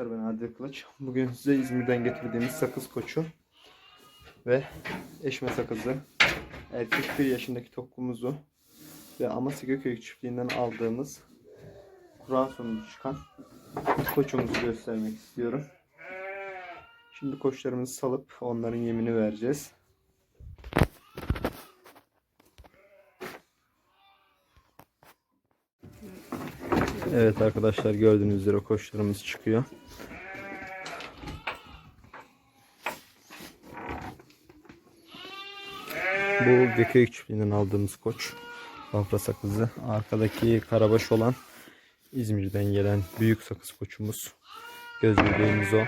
arkadaşlar ben Adil Kılıç. Bugün size İzmir'den getirdiğimiz sakız koçu ve eşme sakızı, erkek bir yaşındaki tokumuzu ve Amasya Gököy çiftliğinden aldığımız kura sonucu çıkan koçumuzu göstermek istiyorum. Şimdi koçlarımızı salıp onların yemini vereceğiz. Evet arkadaşlar gördüğünüz üzere koçlarımız çıkıyor. Bu Gököyük çiftliğinden aldığımız koç. Bafra sakızı. Arkadaki karabaş olan İzmir'den gelen büyük sakız koçumuz. Göz bebeğimiz o.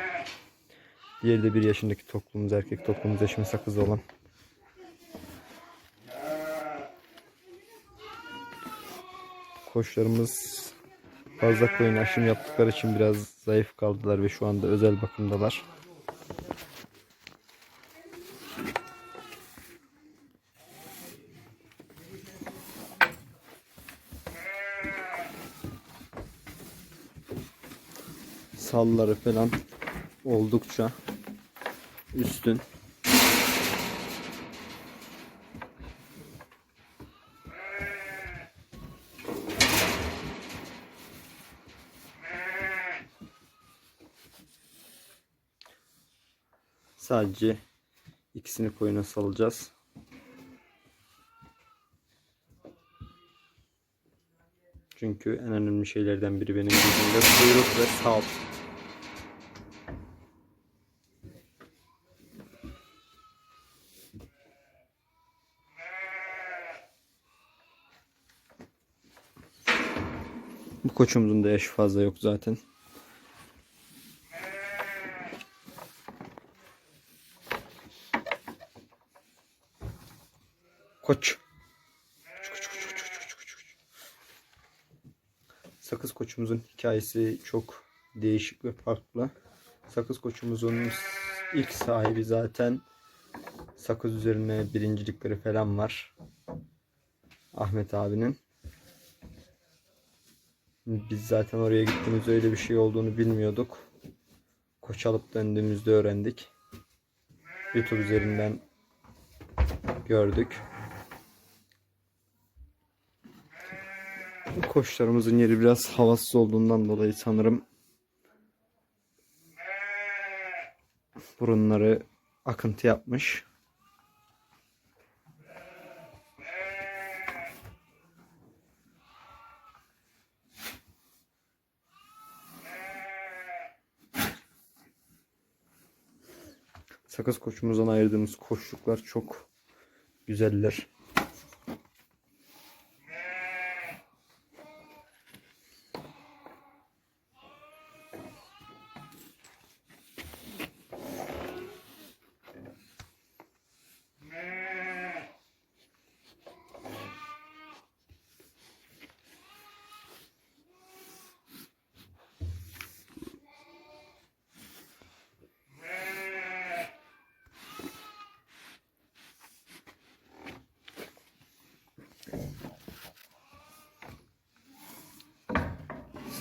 Diğeri de bir yaşındaki toplumumuz, erkek toplumumuz eşme sakızı olan. Koçlarımız fazla koyun aşım yaptıkları için biraz zayıf kaldılar ve şu anda özel bakımdalar. Salları falan oldukça üstün. Sadece ikisini koyuna salacağız. Çünkü en önemli şeylerden biri benim gözümde kuyruk ve salt. Bu koçumuzun da yaşı fazla yok zaten. Koç. Sakız koçumuzun hikayesi çok değişik ve farklı. Sakız koçumuzun ilk sahibi zaten sakız üzerine birincilikleri falan var. Ahmet abinin. Biz zaten oraya gittiğimizde öyle bir şey olduğunu bilmiyorduk. Koç alıp döndüğümüzde öğrendik. YouTube üzerinden gördük. Koçlarımızın yeri biraz havasız olduğundan dolayı sanırım burunları akıntı yapmış. Sakız koçumuzdan ayırdığımız koçluklar çok güzeller.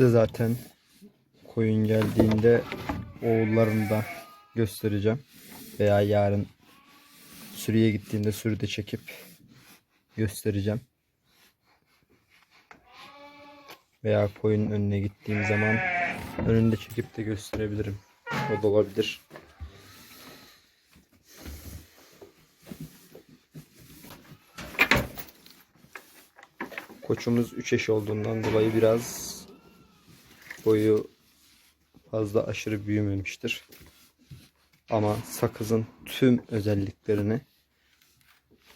Size zaten koyun geldiğinde oğullarını da göstereceğim. Veya yarın sürüye gittiğimde sürüde çekip göstereceğim. Veya koyunun önüne gittiğim zaman önünde çekip de gösterebilirim. O da olabilir. Koçumuz 3 yaş olduğundan dolayı biraz boyu fazla aşırı büyümemiştir. Ama sakızın tüm özelliklerini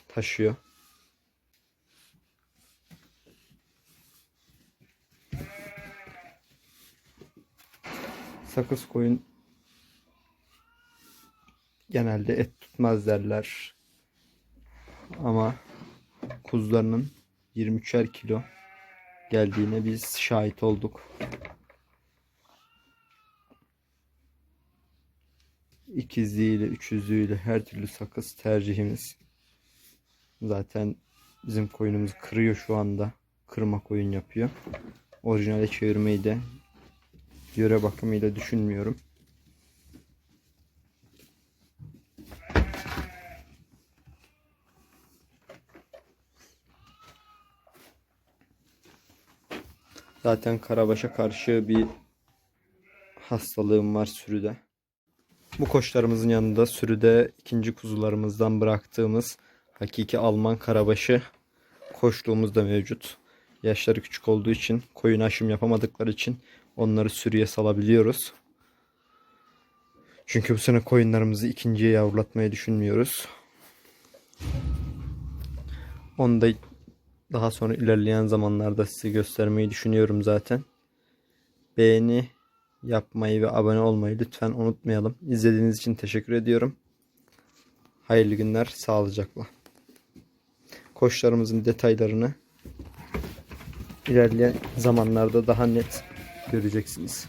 taşıyor. Sakız koyun genelde et tutmaz derler. Ama kuzularının 23'er kilo geldiğine biz şahit olduk. İkizliğiyle, üçüzlüğüyle her türlü sakız tercihimiz. Zaten bizim koyunumuz kırıyor şu anda. Kırma koyun yapıyor. Orijinale çevirmeyi de yöre bakımıyla düşünmüyorum. Zaten karabaşa karşı bir hastalığım var sürüde. Bu koçlarımızın yanında sürüde ikinci kuzularımızdan bıraktığımız hakiki Alman karabaşı koçluğumuz da mevcut. Yaşları küçük olduğu için koyun aşım yapamadıkları için onları sürüye salabiliyoruz. Çünkü bu sene koyunlarımızı ikinciye yavrulatmayı düşünmüyoruz. Onu da daha sonra ilerleyen zamanlarda size göstermeyi düşünüyorum zaten. Beğeni yapmayı ve abone olmayı lütfen unutmayalım. İzlediğiniz için teşekkür ediyorum. Hayırlı günler, sağlıcakla. Koçlarımızın detaylarını ilerleyen zamanlarda daha net göreceksiniz.